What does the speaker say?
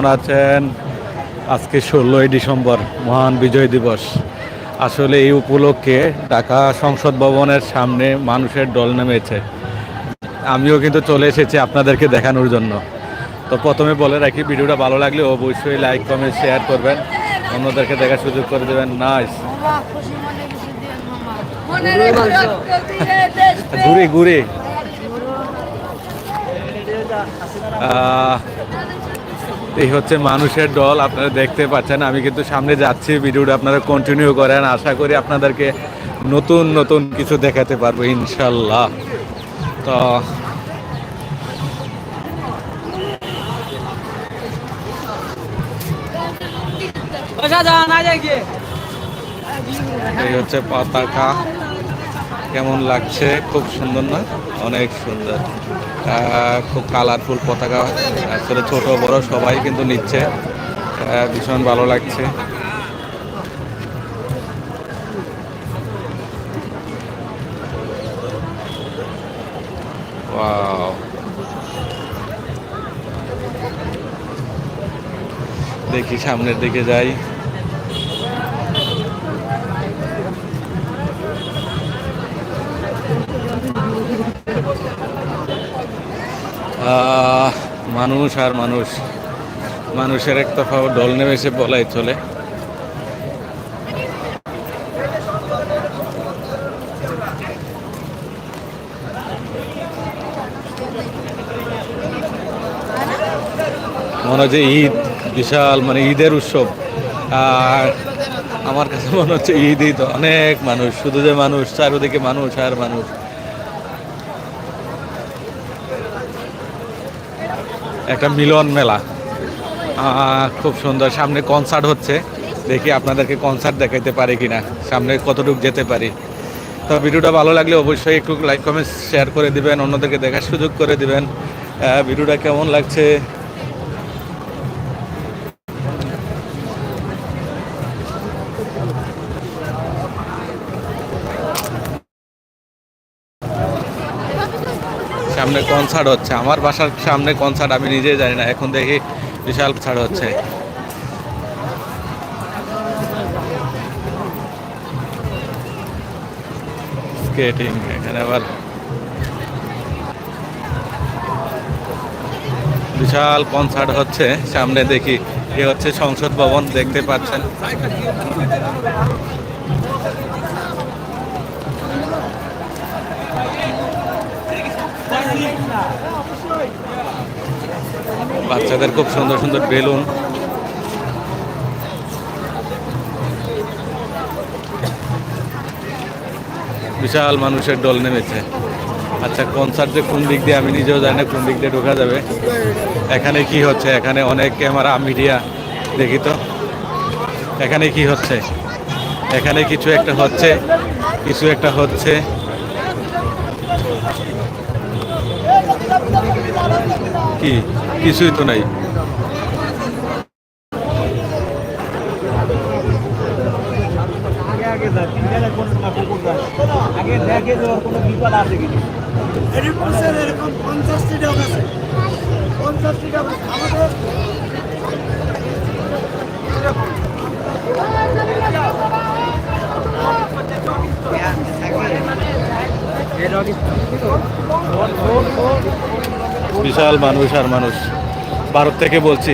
কেমন আছেন? আজকে ষোলোই ডিসেম্বর, মহান বিজয় দিবস। আসলে এই উপলক্ষে ঢাকা সংসদ ভবনের সামনে মানুষের দল নেমেছে। আমিও কিন্তু চলে এসেছি আপনাদেরকে দেখানোর জন্য। তো প্রথমে বলে রাখি, ভিডিওটা ভালো লাগলে অবশ্যই লাইক, কমেন্ট, শেয়ার করবেন। অন্যদেরকে দেখার সুযোগ করে দেবেন। নাইস। ঘুরে ঘুরে। এই হচ্ছে মানুষের দল আপনারা দেখতে পাচ্ছেন। আমি কিন্তু সামনে যাচ্ছি ভিডিওটা আপনারা কন্টিনিউ করেন। আশা করি আপনাদেরকে নতুন নতুন কিছু দেখাতে পারব ইনশাল্লাহ। তো এই হচ্ছে পতাকা। কেমন লাগছে? খুব সুন্দর না? অনেক সুন্দর। খুব কালারফুল পতাকা। আসলে ছোট, বড় সবাই কিন্তু নিচ্ছে। ভীষণ ভালো লাগছে. দেখি সামনের দিকে যাই। মানুষ আর মানুষ। মানুষের এক তফা ডল নেমেছে বলাই চলে। মনে হচ্ছে ঈদ, বিশাল মানে ঈদের উৎসব। আর আমার কাছে মনে হচ্ছে ঈদ ঈদ, অনেক মানুষ। শুধু যে মানুষ, চারিদিকে মানুষ আর মানুষ। একটা মিলন মেলা। খুব সুন্দর। সামনে কনসার্ট হচ্ছে। দেখি আপনাদেরকে কনসার্ট দেখাইতে পারি কিনা। সামনে কতটুকু যেতে পারি। তো ভিডিওটা ভালো লাগলে অবশ্যই একটু লাইক কমেন্ট শেয়ার করে দিবেন। অন্যদেরকে দেখার সুযোগ করে দিবেন। ভিডিওটা কেমন লাগছে? সামনে কনসার্ট হচ্ছে। আমার বাসার সামনে কনসার্ট আমি নিজে জানি না। এখন দেখি বিশাল কনসার্ট হচ্ছে। স্কেটিং এখানে আবার বিশাল কনসার্ট হচ্ছে। সামনে দেখি, এ হচ্ছে সংসদ ভবন, দেখতে পাচ্ছেন। বাচ্চাদের খুব সুন্দর সুন্দর বেলুন। বিশাল মানুষের দল নেমেছে। আচ্ছা কনসার্ট যে কোন দিক দিয়ে আমি নিজেও জানি না কোন দিক দিয়ে ঢোকা যাবে। এখানে কি হচ্ছে? এখানে অনেক ক্যামেরা মিডিয়া দেখি তো। এখানে কি হচ্ছে? এখানে কিছু একটা হচ্ছে, কিছু একটা হচ্ছে। কি? কিছুই তো নাই। আগে দেখে যে ওর কোনো বিপদ আছে কি এরকম এরকম পঞ্চাশটি ডগ আছে। পঞ্চাশটি ডগ আমাদের বিশাল মানুষ আর মানুষ। ভারত থেকে বলছি।